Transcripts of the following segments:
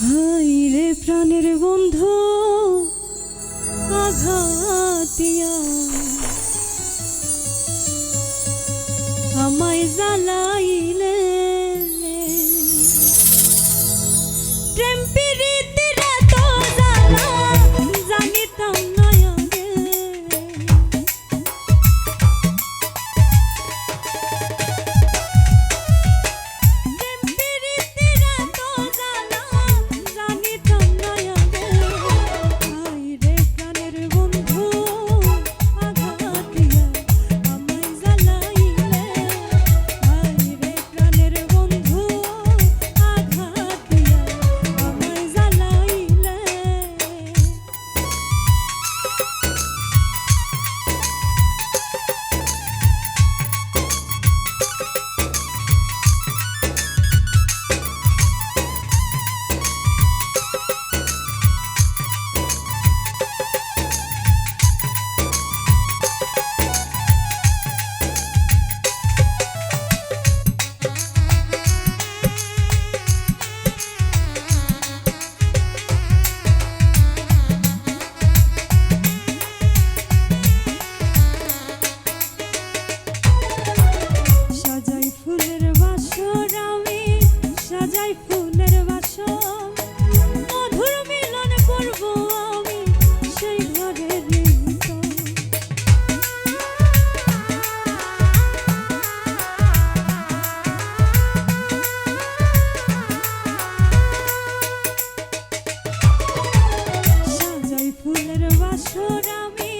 High রে প্রাণের বন্ধু আঘাতিয়া। আমায় জ্বালাইলে আসুরামে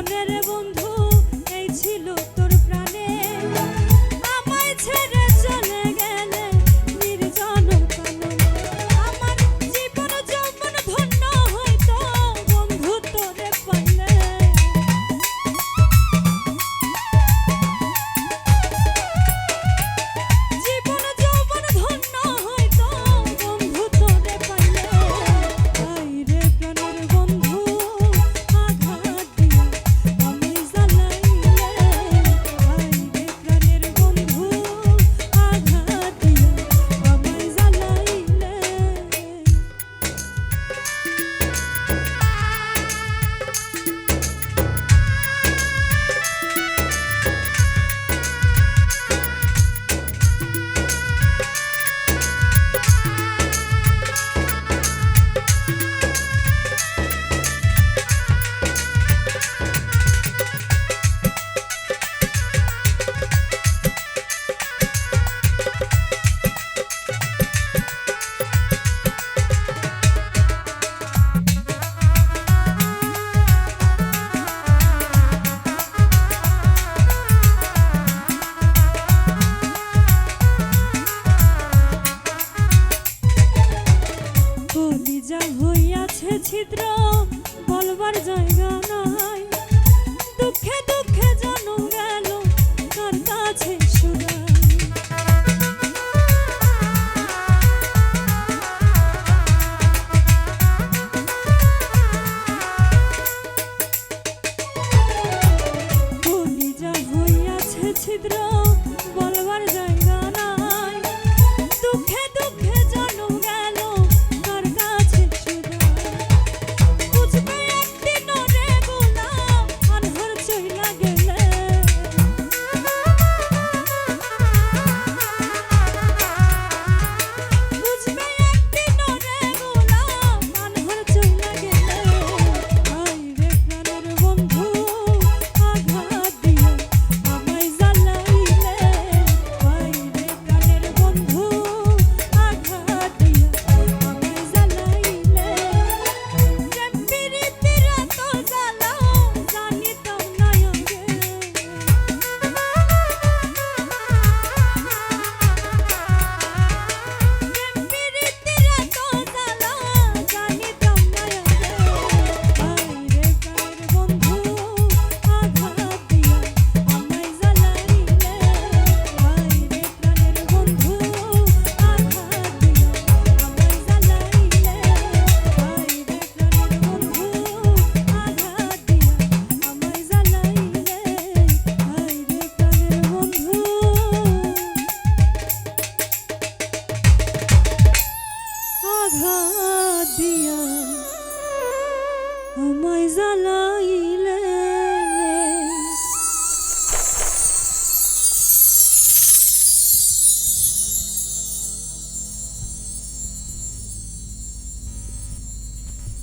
মনের বন্ধু এই ছিল তো মধ্যে ছিদ্র বলবার জায়গা নাই। দুঃখে দুঃখে জন্ম গেল কার কাছে рай זאַלאי